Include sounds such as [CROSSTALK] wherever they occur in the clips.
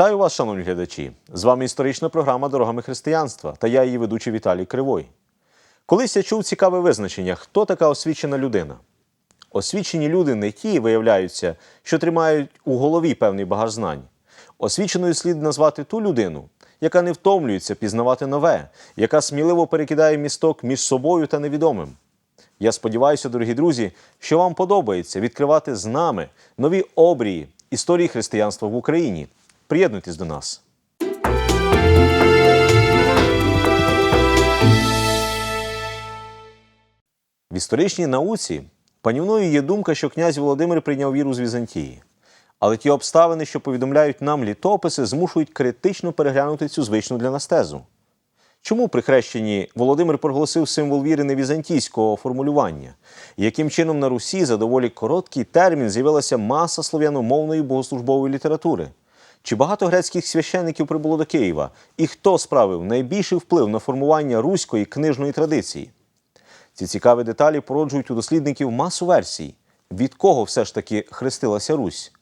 Вітаю вас, шановні глядачі! З вами історична програма Дорогами християнства та я її ведучий Віталій Кривой. Колись я чув цікаве визначення, хто така освічена людина. Освічені люди не ті виявляються, що тримають у голові певний багаж знань. Освіченою слід назвати ту людину, яка не втомлюється пізнавати нове, яка сміливо перекидає місток між собою та невідомим. Я сподіваюся, дорогі друзі, що вам подобається відкривати з нами нові обрії історії християнства в Україні. Приєднуйтесь до нас. В історичній науці панівною є думка, що князь Володимир прийняв віру з Візантії. Але ті обставини, що повідомляють нам літописи, змушують критично переглянути цю звичну для нас тезу. Чому при хрещенні Володимир проголосив символ віри не візантійського формулювання? Яким чином на Русі за доволі короткий термін з'явилася маса слов'яномовної богослужбової літератури? Чи багато грецьких священників прибуло до Києва? І хто справив найбільший вплив на формування руської книжної традиції? Ці цікаві деталі породжують у дослідників масу версій, від кого все ж таки хрестилася Русь.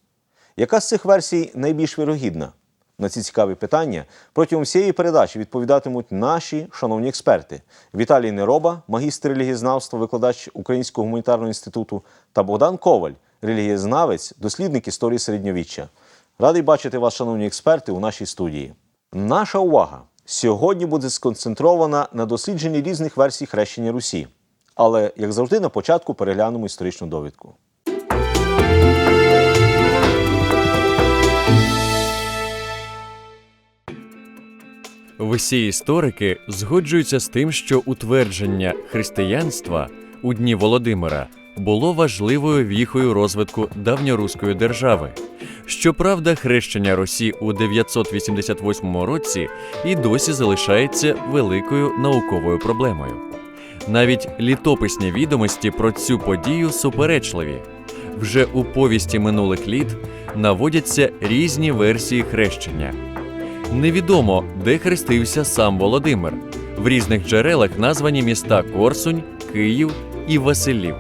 Яка з цих версій найбільш вірогідна? На ці цікаві питання протягом всієї передачі відповідатимуть наші шановні експерти: Віталій Нероба, магістр релігієзнавства, викладач Українського гуманітарного інституту, та Богдан Коваль, релігієзнавець, дослідник історії середньовіччя. Радий бачити вас, шановні експерти, у нашій студії. Наша увага сьогодні буде сконцентрована на дослідженні різних версій хрещення Русі. Але, як завжди, на початку переглянемо історичну довідку. Всі історики згоджуються з тим, що утвердження християнства у дні Володимира було важливою віхою розвитку давньоруської держави. Щоправда, хрещення Русі у 988 році і досі залишається великою науковою проблемою. Навіть літописні відомості про цю подію суперечливі. Вже у повісті минулих літ наводяться різні версії хрещення. Невідомо, де хрестився сам Володимир. В різних джерелах названі міста Корсунь, Київ і Василів.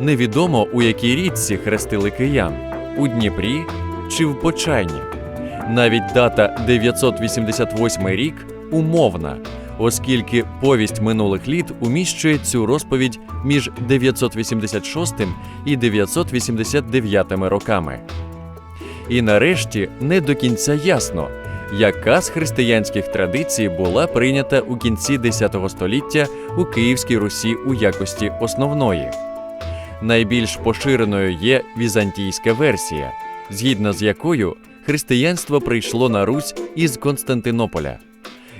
Невідомо, у якій річці хрестили киян у Дніпрі чи в Почайні. Навіть дата 988 рік умовна, оскільки повість минулих літ уміщує цю розповідь між 986 і 989 роками. І нарешті не до кінця ясно, яка з християнських традицій була прийнята у кінці X століття у Київській Русі у якості основної. Найбільш поширеною є візантійська версія, згідно з якою християнство прийшло на Русь із Константинополя.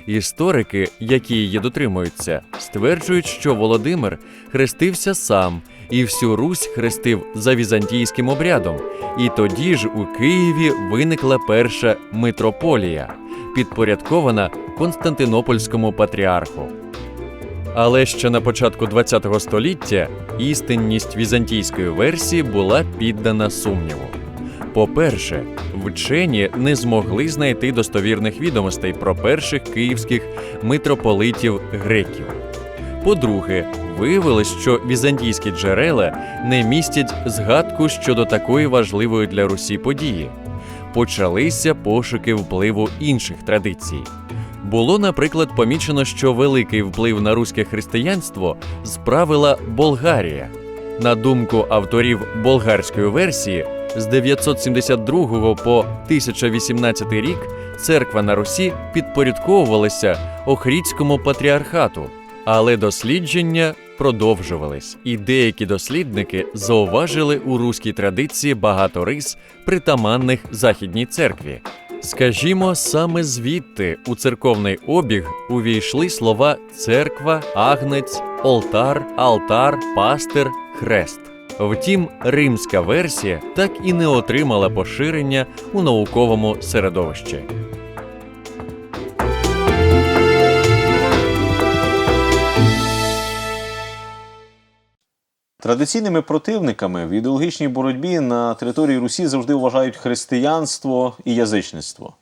Історики, які її дотримуються, стверджують, що Володимир хрестився сам і всю Русь хрестив за візантійським обрядом. І тоді ж у Києві виникла перша митрополія, підпорядкована Константинопольському патріарху. Але ще на початку ХХ століття істинність візантійської версії була піддана сумніву. По-перше, вчені не змогли знайти достовірних відомостей про перших київських митрополитів греків. По-друге, виявилось, що візантійські джерела не містять згадку щодо такої важливої для Русі події. Почалися пошуки впливу інших традицій. Було, наприклад, помічено, що великий вплив на руське християнство справила Болгарія. На думку авторів болгарської версії, з 972 по 1018 рік церква на Русі підпорядковувалася Охрідському патріархату, але дослідження продовжувались, і деякі дослідники зауважили у руській традиції багато рис, притаманних західній церкві. Скажімо, саме звідти у церковний обіг увійшли слова церква, агнець, олтар, алтар, пастир, хрест. Втім, римська версія так і не отримала поширення у науковому середовищі. Традиційними противниками в ідеологічній боротьбі на території Русі завжди вважають християнство і язичництво.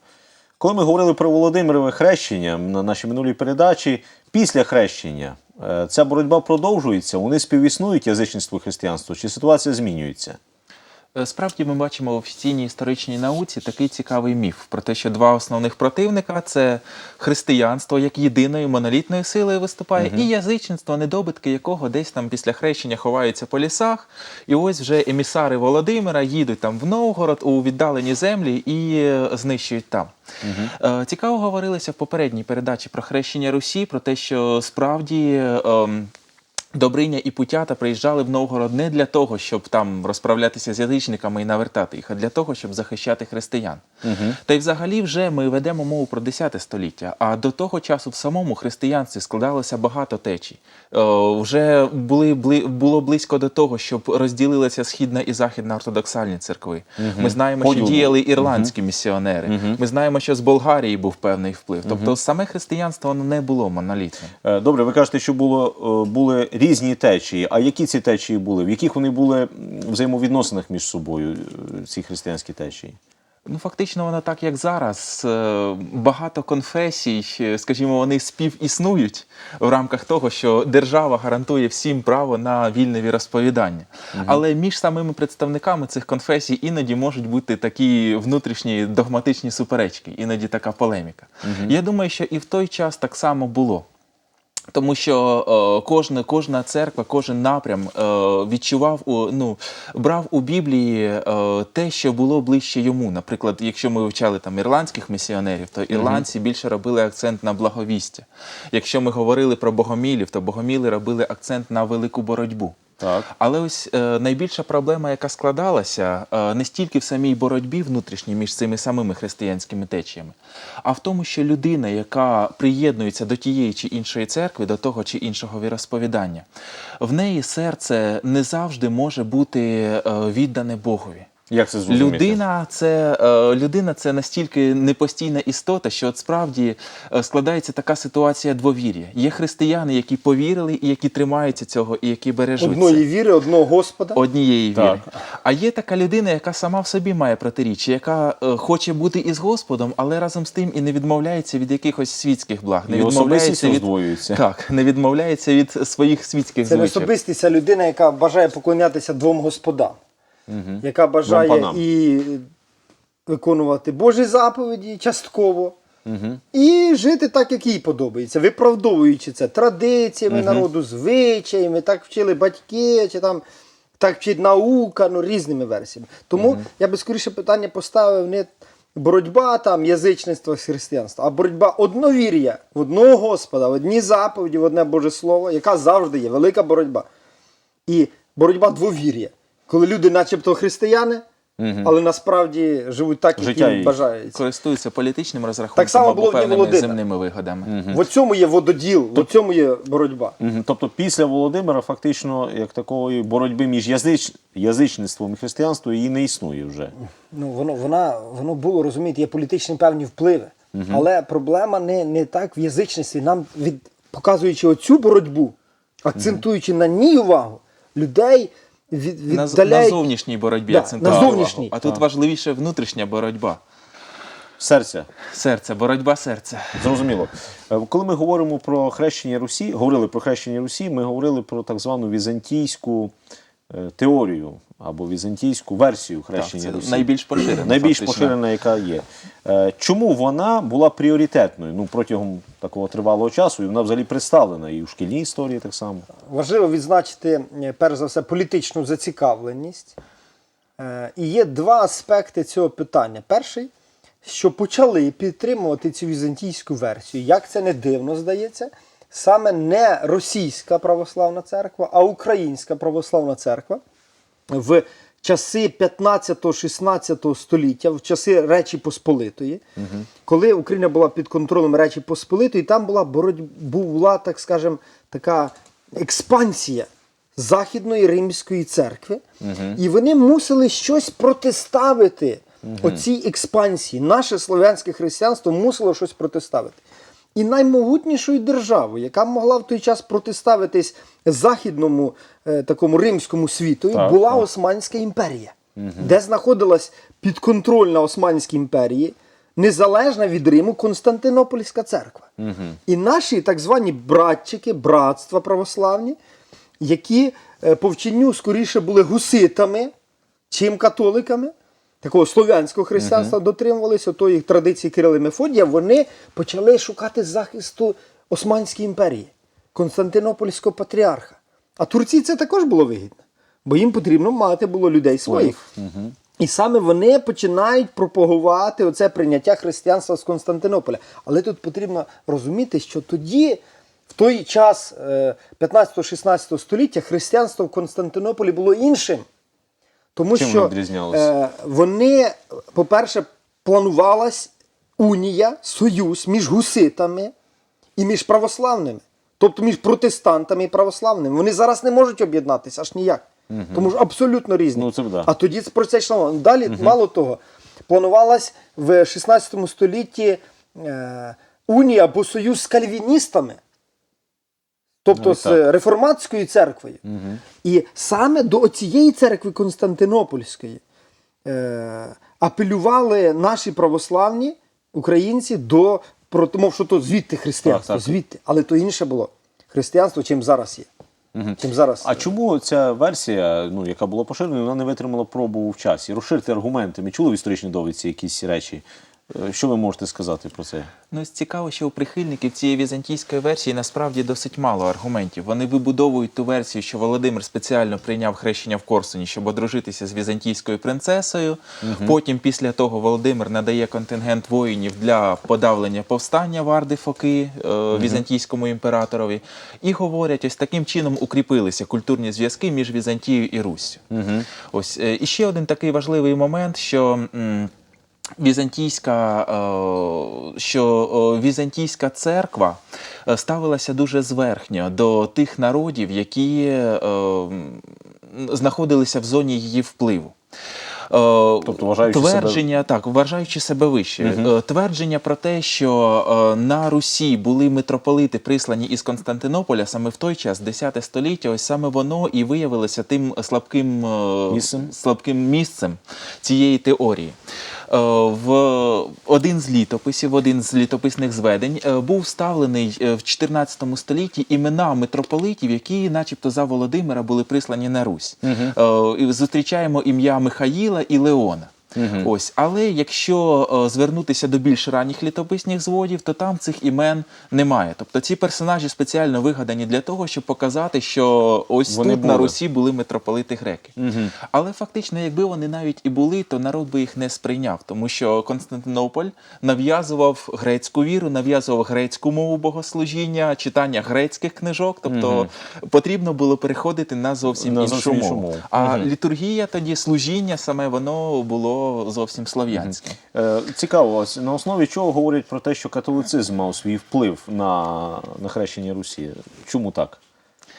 Коли ми говорили про Володимирове хрещення на нашій минулій передачі, після хрещення е, ця боротьба продовжується, вони співіснують язичництво і християнство, чи ситуація змінюється? Е, Справді ми бачимо в офіційній історичній науці такий цікавий міф про те, що два основних противника це християнство як єдиної монолітної сили виступає, і язичництво, недобитки якого десь там після хрещення ховаються по лісах. І ось вже емісари Володимира їдуть там в Новгород у віддалені землі і е, знищують там. Е, Цікаво говорилося в попередній передачі про хрещення Русі, про те, що справді. Добриня і Путята приїжджали в Новгород не для того, щоб там розправлятися з язичниками і навертати їх, а для того, щоб захищати християн. Та й взагалі вже ми ведемо мову про 10 століття. А до того часу в самому християнстві складалося багато течій. Е, вже були, було близько до того, щоб розділилися східна і західна ортодоксальні церкви. Ми знаємо, Поділ що діяли ірландські місіонери. Ми знаємо, що з Болгарії був певний вплив. Тобто саме християнство воно не було монолітним. Е, Добре, ви кажете, що було, е, були різні течії. А які ці течії були? В яких вони були взаємовідносинах між собою, е, ці християнські течії? Ну, фактично, воно так, як зараз. Е, Багато конфесій, е, скажімо, вони співіснують в рамках того, що держава гарантує всім право на вільне віросповідання. Але між самими представниками цих конфесій іноді можуть бути такі внутрішні догматичні суперечки, іноді така полеміка. Я думаю, що і в той час так само було. Тому що е, кожна, кожна церква, кожен напрям е, відчував у ну брав у Біблії е, те, що було ближче йому. Наприклад, якщо ми вивчали там ірландських місіонерів, то ірландці більше робили акцент на благовістя. Якщо ми говорили про богомілів, то богоміли робили акцент на велику боротьбу. Так. Але ось е, найбільша проблема, яка складалася, е, не стільки в самій боротьбі внутрішній між цими самими християнськими течіями, а в тому, що людина, яка приєднується до тієї чи іншої церкви, до того чи іншого віросповідання, в неї серце не завжди може бути е, віддане Богові. Як це зрозуміти? Людина це, е, людина це настільки непостійна істота, що от справді е, складається така ситуація двовір'я. Є християни, які повірили, і які тримаються цього, і які бережуть Одної віри, одного Господа. однієї Так. віри. А є така людина, яка сама в собі має протиріччя, яка е, хоче бути із Господом, але разом з тим і не відмовляється від якихось світських благ, не І особистість відмовляється від роздвоюється. так, не відмовляється від своїх світських Це не звичаїв. особистість, а людина, яка бажає поклонятися двом господам, яка бажає і виконувати Божі заповіді частково, і жити так, як їй подобається, виправдовуючи це традиціями народу, звичаями, так вчили батьки, чи там так вчить наука, ну різними версіями. Тому я би скоріше питання поставив не боротьба там язичництва з християнства, а боротьба одновір'я в одного Господа, в одні заповіді, в одне Боже Слово, яка завжди є, велика боротьба. І боротьба двовір'я. Коли люди, начебто християни, але насправді живуть так, як Життя їм бажається. Користуються політичним розрахунком Так само було Дні певними земними вигодами. В цьому є вододіл, в цьому є боротьба. Мгм. Тобто після Володимира фактично як такої боротьби між язич... язичництвом і християнством її не існує вже. Ну, воно, вона, воно було, розумієте, є політичні певні впливи. Але проблема не, не так в язичництві. Нам від, показуючи оцю боротьбу, акцентуючи на ній увагу, людей від, На, віддаляють на зовнішній боротьбі Да, на увагу. зовнішній. А тут важливіше внутрішня боротьба. Серця. Серце, боротьба серця. Зрозуміло. Е, Коли ми говоримо про хрещення Русі, говорили про хрещення Русі, ми говорили про так звану візантійську е, теорію або візантійську версію Так, хрещення це Русі. найбільш поширена. Найбільш фактично. поширена, яка є. Е, Чому вона була пріоритетною ну, протягом такого тривалого часу, і вона взагалі представлена і в шкільній історії так само. Важливо відзначити, е, перш за все, політичну зацікавленість. Е, І є два аспекти цього питання. Перший, що почали підтримувати цю візантійську версію, як це не дивно здається, саме не російська православна церква, а українська православна церква в часи 15-16 століття, в часи Речі Посполитої, коли Україна була під контролем Речі Посполитої, там була боротьба, була, так скажем, така експансія Західної Римської церкви, і вони мусили щось протиставити оцій експансії. Наше слов'янське християнство мусило щось протиставити. І наймогутнішою державою, яка могла в той час протиставитись західному е, такому римському світу, Так, була так. Османська імперія, де знаходилась підконтрольна Османській імперії, незалежна від Риму Константинопольська церква. І наші так звані братчики, братства православні, які е, по вченню скоріше були гуситами, чим католиками, такого слов'янського християнства дотримувалися, тої традиції Кирила і Мефодія, вони почали шукати захисту Османської імперії, Константинопольського патріарха. А Турції це також було вигідно, бо їм потрібно мати було людей своїх. І саме вони починають пропагувати оце прийняття християнства з Константинополя. Але тут потрібно розуміти, що тоді, в той час е, 15-16 століття, християнство в Константинополі було іншим. Тому Чим що е, вони, по-перше, планувалась унія, союз між гуситами і між православними. Тобто між протестантами і православними. Вони зараз не можуть об'єднатися аж ніяк. Тому що абсолютно різні. Ну, це да. А тоді про це йшло. Далі, мало того, планувалась в 16 столітті е, унія або союз з кальвіністами. Тобто Ну, з реформатською церквою. І саме до цієї церкви Константинопольської е, апелювали наші православні українці до про мов, що то звідти християнство, Так, так. звідти. Але то інше було християнство, чим зараз є. Чим зараз А чому ця версія, ну яка була поширена, вона не витримала пробу в часі? Розширте аргументи. Ми чули в історичній довідці якісь речі. Е, Що ви можете сказати про це? Ну, цікаво, що у прихильників цієї візантійської версії насправді досить мало аргументів. Вони вибудовують ту версію, що Володимир спеціально прийняв хрещення в Корсуні, щоб одружитися з візантійською принцесою. Потім, після того, Володимир надає контингент воїнів для подавлення повстання Варди Фоки е, візантійському імператорові. І говорять, ось таким чином укріпилися культурні зв'язки між Візантією і Руссю. Ось е, і ще один такий важливий момент, що. м, Візантійська, е, що е, візантійська церква е, ставилася дуже зверхньо до тих народів, які знаходилися в зоні її впливу. Тобто вважаючи себе- так, вважаючи себе вище. Е, Твердження про те, що е, на Русі були митрополити, прислані із Константинополя саме в той час, 10 століття, ось саме воно і виявилося тим слабким е, Місцем? слабким місцем цієї теорії. Е, В один з літописів, один з літописних зведень е, був вставлений е, в 14 столітті імена митрополитів, які, начебто, за Володимира були прислані на Русь. Е, і Зустрічаємо ім'я Михаїла і Леона. Ось, але якщо е, звернутися до більш ранніх літописних зводів, то там цих імен немає. Тобто ці персонажі спеціально вигадані для того, щоб показати, що ось Вони тут на. Русі були митрополити греки. Але фактично, якби вони навіть і були, то народ би їх не сприйняв, тому що Константинополь нав'язував грецьку віру, нав'язував грецьку мову богослужіння, читання грецьких книжок. Тобто потрібно було переходити на зовсім На іншу зовсім іншу мову. мову. А літургія тоді служіння саме воно було зовсім слов'янське. Цікаво, на основі чого говорять про те, що католицизм мав свій вплив на, на хрещення Русі. Чому так?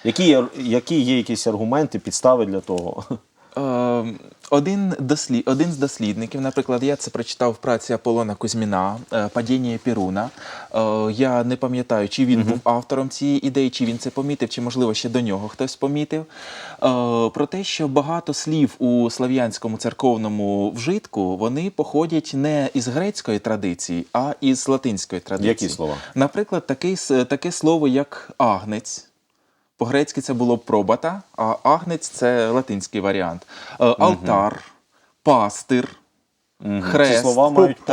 Які які є якісь аргументи, підстави для того? Е, Один, дослід, один з дослідників, наприклад, я це прочитав в праці Аполлона Кузьміна е, Падіння Піруна. Е, Я не пам'ятаю, чи він був автором цієї ідеї, чи він це помітив, чи можливо ще до нього хтось помітив. Е, Про те, що багато слів у слав'янському церковному вжитку вони походять не із грецької традиції, а із латинської традиції. Які слова? Наприклад, такий, с- таке слово, як агнець. По-грецьки це було пробата, а агнець це латинський варіант. Е, Алтар, пастир, хрест. Слова мають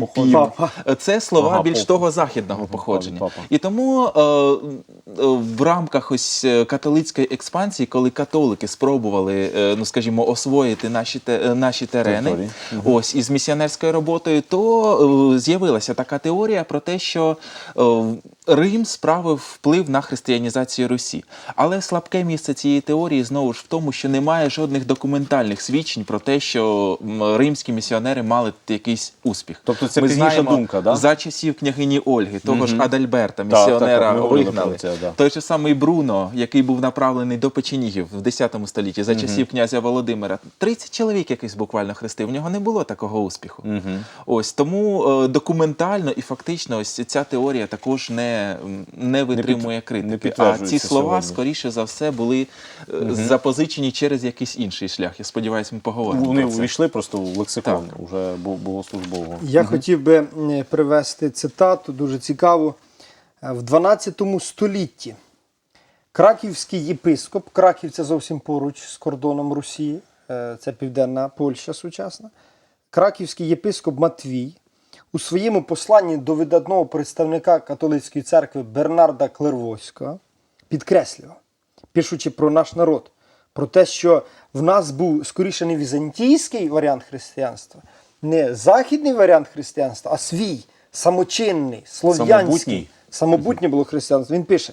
походження. Це слова Ага, більш того західного походження. папа. І тому е, е, в рамках ось е, католицької експансії, коли католики спробували, е, ну скажімо, освоїти наші, те- е, наші терени, Території. ось із місіонерською роботою, то е, з'явилася така теорія про те, що е, Рим справив вплив на християнізацію Русі. Але слабке місце цієї теорії знову ж в тому, що немає жодних документальних свідчень про те, що римські місіонери мали якийсь успіх. Тобто це Ми пізніша знаємо думка, да? за часів княгині Ольги, того ж Адальберта, Так, так, місіонера так, ми говорили вигнали. про це, да. Той же самий Бруно, який був направлений до печенігів в 10 столітті за часів князя Володимира. 30 чоловік якийсь буквально хрестив. В нього не було такого успіху. Ось тому е, документально і фактично ось ця теорія також не, не витримує не критики. а підтверджується ці слова, сьогодні. скоріше за все, були е, запозичені через якийсь інший шлях. Я сподіваюся, ми поговоримо. Вони про це. увійшли просто в лексикон Так. уже бу- богослужбового. Я хотів би привести цитату, дуже цікаву. Е, В 12 столітті краківський єпископ, Краків це зовсім поруч з кордоном Росії, е, це південна Польща сучасна, краківський єпископ Матвій у своєму посланні до видатного представника католицької церкви Бернарда Клервоського підкреслював, пишучи про наш народ, про те, що в нас був скоріше не візантійський варіант християнства, не західний варіант християнства, а свій, самочинний, слов'янський. Самобутнє було християнство. Він пише: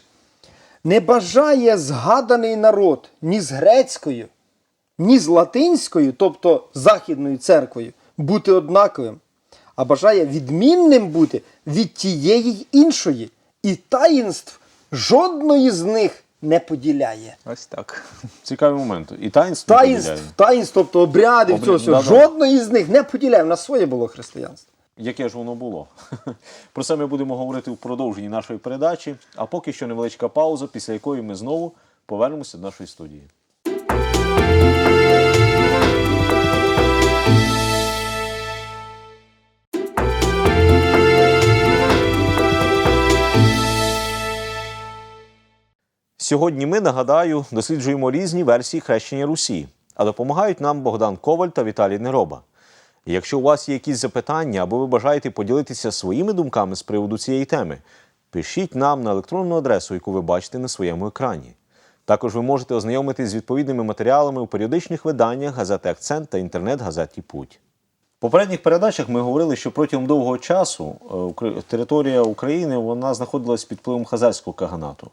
не бажає згаданий народ ні з грецькою, ні з латинською, тобто Західною церквою, бути однаковим, а бажає відмінним бути від тієї іншої, і таїнств жодної з них не поділяє. Ось так. [LAUGHS] Цікавий момент. І таїнство Таїнств, поділяє. таїнств, тобто обряди, Обряд, цього всього, да-да. жодної з них не поділяє. У нас своє було християнство. Яке ж воно було? [LAUGHS] Про це ми будемо говорити в продовженні нашої передачі. А поки що невеличка пауза, після якої ми знову повернемося до нашої студії. Сьогодні ми, нагадаю, досліджуємо різні версії хрещення Русі, а допомагають нам Богдан Коваль та Віталій Нероба. Якщо у вас є якісь запитання або ви бажаєте поділитися своїми думками з приводу цієї теми, пишіть нам на електронну адресу, яку ви бачите на своєму екрані. Також ви можете ознайомитись з відповідними матеріалами у періодичних виданнях газети Акцент та інтернет-газеті Путь. В попередніх передачах ми говорили, що протягом довгого часу е, територія України вона знаходилась під впливом хазарського каганату.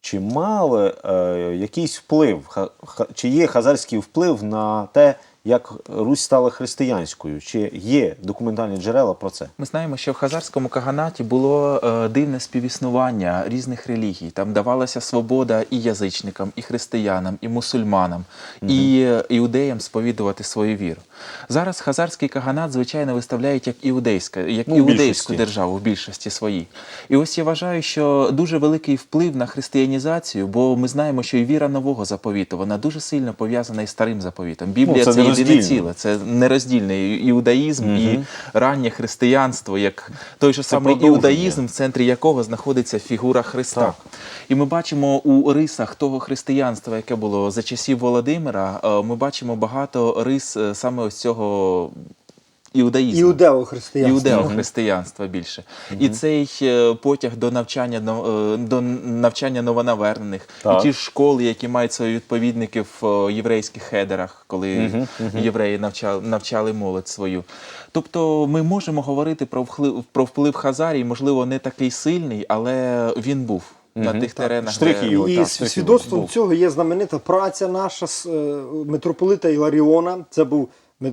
Чи мали е, якийсь вплив, ха- чи є хазарський вплив на те, як Русь стала християнською? Чи є документальні джерела про це? Ми знаємо, що в хазарському каганаті було е, дивне співіснування різних релігій. Там давалася свобода і язичникам, і християнам, і мусульманам, і е, іудеям сповідувати свою віру. Зараз хазарський каганат, звичайно, виставляють як іудейська, як Ну, іудейську державу в більшості своїй. І ось я вважаю, що дуже великий вплив на християнізацію, бо ми знаємо, що і віра нового заповіту вона дуже сильно пов'язана із старим заповітом. Біблія Ну, це це, єдине нероздільно. ціле, це нероздільний іудаїзм і раннє християнство, як той же самий продовження. іудаїзм, в центрі якого знаходиться фігура Христа. Так. І ми бачимо у рисах того християнства, яке було за часів Володимира, е, ми бачимо багато рис е, саме ось цього іудаїзму. Іудео-християнство. Іудео-християнства більше. І цей е, потяг до навчання е, до навчання новонавернених, Так. і ті школи, які мають своїх відповідників в е, єврейських хедерах, коли євреї навчали, навчали молодь свою. Тобто ми можемо говорити про вплив, про вплив Хазарії, можливо, не такий сильний, але він був на тих теренах. Штрихи його. І так, свідоцтвом був. цього є знаменита праця наша з, е, митрополита Іларіона. Це був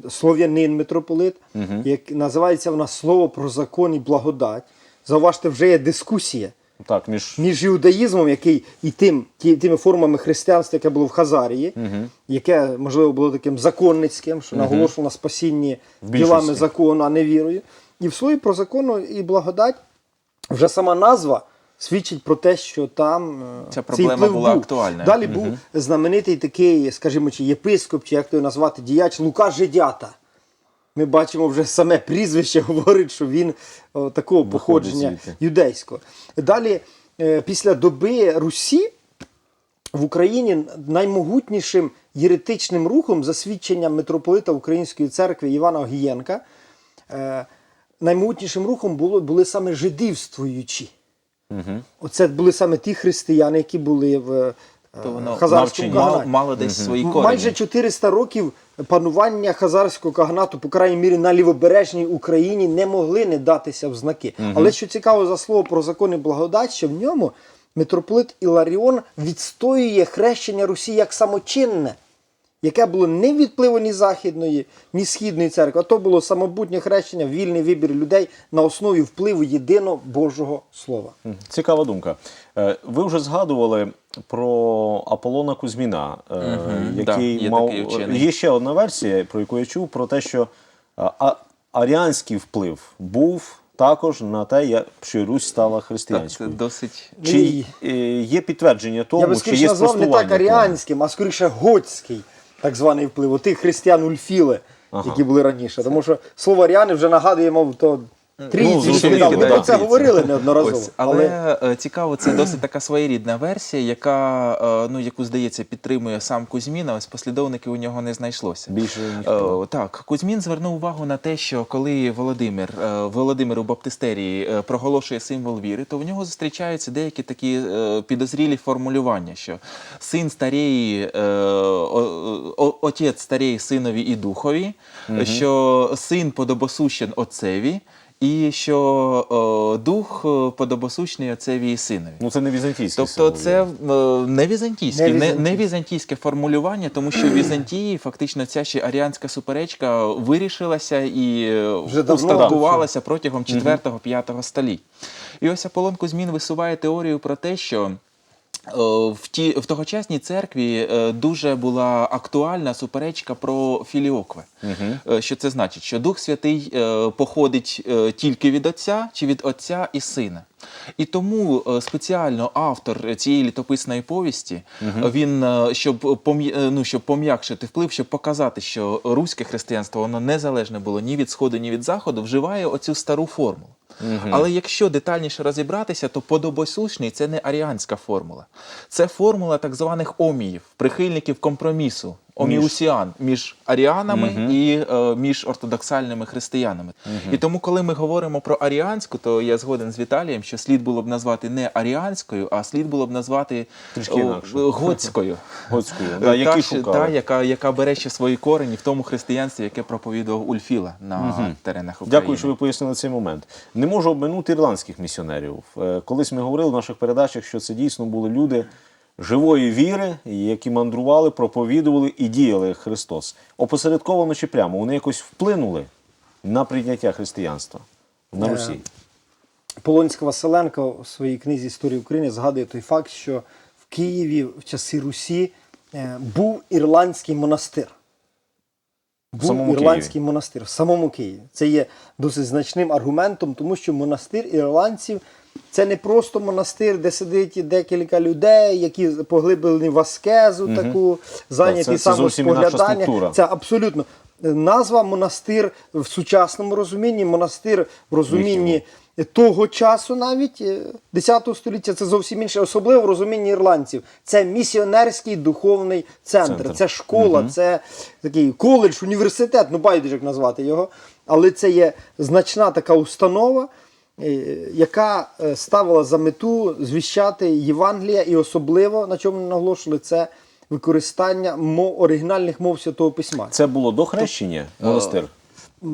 слов'янин митрополит, як називається вона Слово про закон і благодать. Зауважте, вже є дискусія Так, між між іудаїзмом, який і тим, ті, тими формами християнства, яке було в Хазарії, яке, можливо, було таким законницьким, що наголошувало на спасінні ділами закону, а не вірою. І в слові про закону і благодать вже сама назва свідчить про те, що там е, Ця цей проблема вплив була був. актуальною. Далі був знаменитий такий, скажімо, чи єпископ, чи як то його назвати, діяч Лука Жидята. Ми бачимо вже саме прізвище [LAUGHS] говорить, що він о, такого походження звідти. юдейського. Далі, е, після доби Русі, в Україні наймогутнішим єретичним рухом, за свідченням митрополита Української церкви Івана Огієнка, е, наймогутнішим рухом було, були саме жидівствуючі. Оце були саме ті християни, які були в е, То воно хазарському навчені. мало, каганаті. мало десь свої корені. Майже 400 років панування хазарського каганату, по крайній мірі на лівобережній Україні, не могли не датися в знаки. Але що цікаво за слово про закон і благодать, що в ньому митрополит Іларіон відстоює хрещення Русі як самочинне, яке було не від впливу ні західної, ні східної церкви, а то було самобутнє хрещення, вільний вибір людей на основі впливу єдиного Божого Слова. Цікава думка. Е, Ви вже згадували про Аполлона Кузьміна, Мгм, який да, є мав такий є ще одна версія, про яку я чув, про те, що е, а, аріанський вплив був також на те, як- що Русь стала Так, християнською. досить Чи є підтвердження тому, Я би чи скоріше є назвав не так аріанським, а скоріше готський так званий вплив, тих християн ульфіле, які були раніше. Тому що слово аріани вже нагадує, мов, то Трійці Ну, зрозуміло. Ми про це говорили неодноразово. Ось, але е, цікаво, це досить така своєрідна версія, яка, е, ну, яку, здається, підтримує сам Кузьмін, а ось послідовників у нього не знайшлося. Більше ніхто. Е, так, Кузьмін звернув увагу на те, що коли Володимир Володимир у Баптистерії проголошує символ віри, то в нього зустрічаються деякі такі підозрілі формулювання, що син о- отець старіє синові і духові, що син подобосущен отцеві. І що о, дух подобосучний отцеві і синові. Ну це не візантійське. Тобто символ це віри. е, не візантійське, Не не, візантійське. формулювання, тому що в Візантії фактично ця ще аріанська суперечка вирішилася і е, устаткувалася протягом 4-5 століть. І ось Аполлон Кузьмін висуває теорію про те, що в, ті, в тогочасній церкві е, дуже була актуальна суперечка про філіокве. Угу. Що це значить? Що Дух Святий е, походить е, тільки від Отця чи від Отця і Сина. І тому е, спеціально автор цієї літописної повісті, е, він, е, щоб, ну, щоб пом'якшити вплив, щоб показати, що руське християнство воно незалежне було ні від сходу, ні від заходу, вживає оцю стару формулу. Але якщо детальніше розібратися, то подобосущний це не аріанська формула. Це формула так званих оміїв, прихильників компромісу, оміусіан між аріанами і е, між ортодоксальними християнами. І тому, коли ми говоримо про аріанську, то я згоден з Віталієм, що слід було б назвати не аріанською, а слід було б назвати Трішки інакше. готською. [LAUGHS] Готською, Е, да, та, які шукали. та, яка, яка бере ще свої корені в тому християнстві, яке проповідував Ульфіла на теренах України. Дякую, що ви пояснили цей момент. Не можу обминути ірландських місіонерів. Е, Колись ми говорили в наших передачах, що це дійсно були люди живої віри, які мандрували, проповідували і діяли як Христос. Опосередковано чи прямо вони якось вплинули на прийняття християнства на Е, Русі. Полонська Василенко у своїй книзі Історія України згадує той факт, що в Києві в часи Русі е, був ірландський монастир. Був самому ірландський монастир в самому Києві. Це є досить значним аргументом, тому що монастир ірландців це не просто монастир, де сидить декілька людей, які поглиблені в аскезу, таку зайняті це- це самоспоглядання. Це абсолютно Е, назва монастир в сучасному розумінні, монастир в розумінні того часу, навіть е, 10 століття, це зовсім інше, особливо в розумінні ірландців. Це місіонерський духовний центр, Центр. це школа, це такий коледж, університет, ну байдуже як назвати його. Але це є значна така установа. Е, Яка е, ставила за мету звіщати Євангелія, і особливо на чому наголошували, це використання мов, оригінальних мов Святого Письма. Це було до хрещення монастир.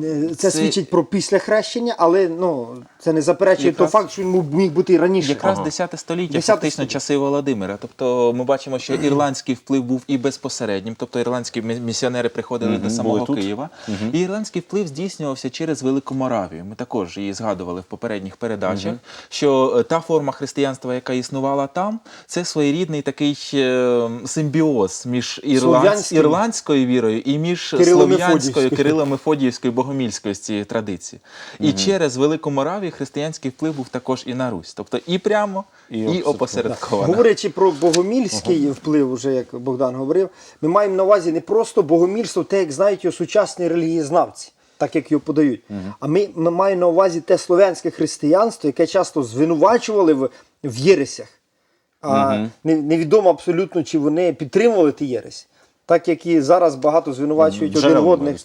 Е, Це, Це- свідчить про після хрещення, але ну, це не заперечує Якраз- той факт, що він міг- бути і раніше. Якраз 10 століття, 10 фактично століття. часи Володимира. Тобто ми бачимо, що ірландський вплив був і безпосереднім, тобто ірландські місіонери приходили до самого. Києва. І ірландський вплив здійснювався через Велику Моравію. Ми також її згадували в попередніх передачах. Що е, та форма християнства, яка існувала там, це своєрідний такий е, симбіоз між ірландсь- ірландською вірою і між слов'янською Кирило-Мефодіївською, Богомільською з цієї традиції. І через Велику Моравію християнський вплив був також і на Русь. Тобто і прямо, І і, опосередковано. Говорячи про богомільський вплив, уже як Богдан говорив, ми маємо на увазі не просто богомільство, те, як знають його сучасні релігієзнавці, так як його подають. А ми, ми маємо на увазі те слов'янське християнство, яке часто звинувачували в, в єресях. А не, невідомо абсолютно, чи вони підтримували ті єресі. Так як і зараз багато звинувачують один Джерел в одних.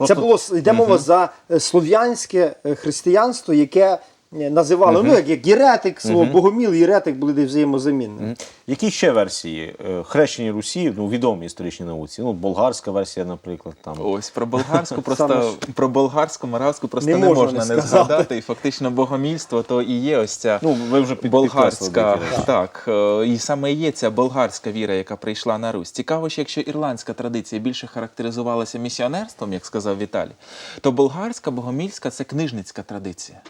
Так. Це Просто- було йде мова за е, слов'янське е, християнство, яке називали, ну як, як єретик, слово богоміл, єретик були десь взаємозамінними. Які ще версії е, хрещення Русі, ну відомі історичній науці? Ну, болгарська версія, наприклад, там. Ось про болгарську [LAUGHS] просто про болгарську моравську просто не не, можна можна не сказати. згадати. І фактично богомільство то і є ось ця Ну, ви вже під- болгарська. Так, е, і саме є ця болгарська віра, яка прийшла на Русь. Цікаво, що якщо ірландська традиція більше характеризувалася місіонерством, як сказав Віталій, то болгарська богомільська це книжницька традиція.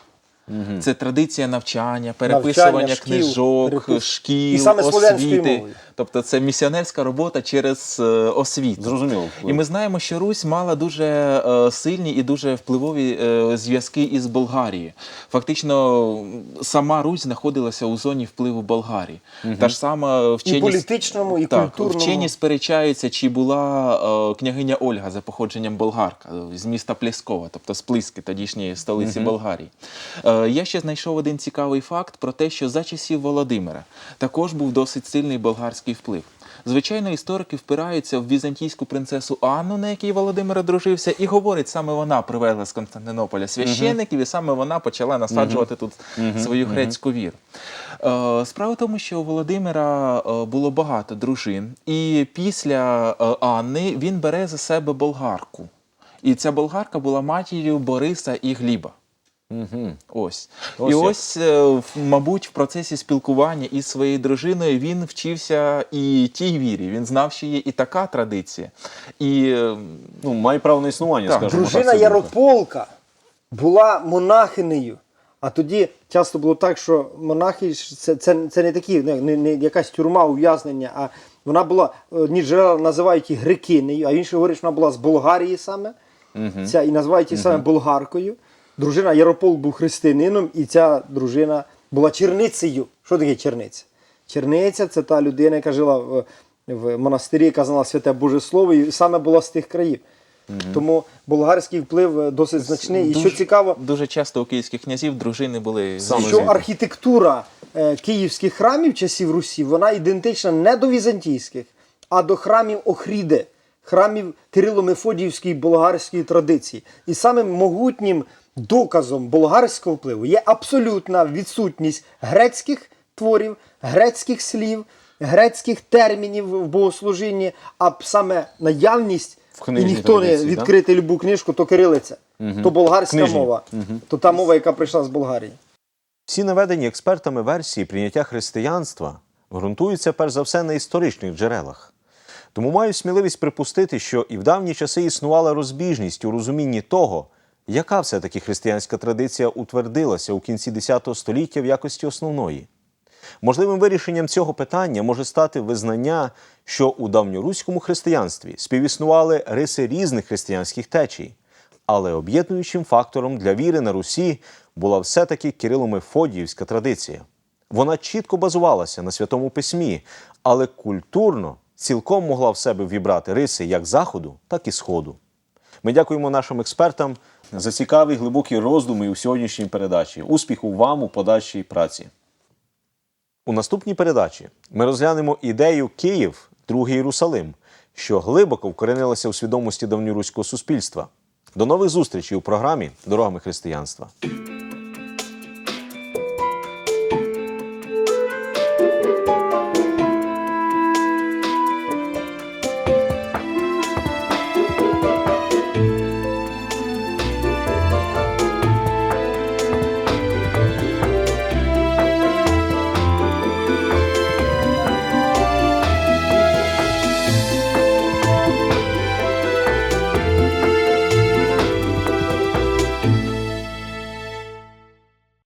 Це традиція навчання, переписування Навчання, шкіл, книжок, перепис- шкіл, І саме освіти. Тобто це місіонерська робота через е, освіту. Зрозуміло. І ми знаємо, що Русь мала дуже е, сильні і дуже впливові е, зв'язки із Болгарією. Фактично, сама Русь знаходилася у зоні впливу Болгарії. Та ж сама вчені І політичному, і так, культурному. вчені сперечаються, чи була княгиня Ольга за походженням болгарка з міста Плєскова, тобто з Плиски, тодішньої столиці Болгарії. Е, я ще знайшов один цікавий факт про те, що за часів Володимира також був досить сильний болгарський вплив. Звичайно, історики впираються в візантійську принцесу Анну, на якій Володимир одружився, і говорять, саме вона привезла з Константинополя священників, і саме вона почала насаджувати тут свою грецьку віру. Е, Справа в тому, що у Володимира е, було багато дружин, і після Анни він бере за себе болгарку. І ця болгарка була матір'ю Бориса і Гліба. Угу. Ось. Ось і як. ось, е, мабуть, в процесі спілкування із своєю дружиною він вчився і тій вірі. Він знав, що є і така традиція. І е, Ну, має право на існування, Так, скажімо Дружина так. Ярополка була монахинею. А тоді часто було так, що монахи це, це, це не такі, не, не, не якась тюрма ув'язнення, а вона була, одні джерела називають її грекинею, а інші говорять, що вона була з Болгарії саме. Ця, і називають її саме болгаркою. Дружина Ярополк був християнином, і ця дружина була черницею. Що таке черниця? Черниця це та людина, яка жила в, в монастирі, яка знала святе Боже Слово, і саме була з тих країв. Тому болгарський вплив е, досить значний. І що цікаво, дуже часто у київських князів дружини були Саме що звідти. архітектура е, київських храмів часів Русі вона ідентична не до візантійських, а до храмів Охріди, храмів Кирило-Мефодіївської болгарської традиції. І самим могутнім доказом болгарського впливу є абсолютна відсутність грецьких творів, грецьких слів, грецьких термінів в богослужінні, а саме наявність. І ніхто не відкрити любу книжку, то кирилиця, то болгарська Книжній. мова, то та мова, яка прийшла з Болгарії. Всі наведені експертами версії прийняття християнства ґрунтуються перш за все на історичних джерелах. Тому маю сміливість припустити, що і в давні часи існувала розбіжність у розумінні того, яка все-таки християнська традиція утвердилася у кінці X століття в якості основної. Можливим вирішенням цього питання може стати визнання, що у давньоруському християнстві співіснували риси різних християнських течій, але об'єднуючим фактором для віри на Русі була все-таки Кирило-Мефодіївська традиція. Вона чітко базувалася на святому письмі, але культурно цілком могла в себе вібрати риси як заходу, так і сходу. Ми дякуємо нашим експертам за цікаві глибокі роздуми у сьогоднішній передачі. Успіху вам у подальшій праці. У наступній передачі ми розглянемо ідею Київ, другий Єрусалим, що глибоко вкоренилася у свідомості давньоруського суспільства. До нових зустрічей у програмі Дорогами християнства.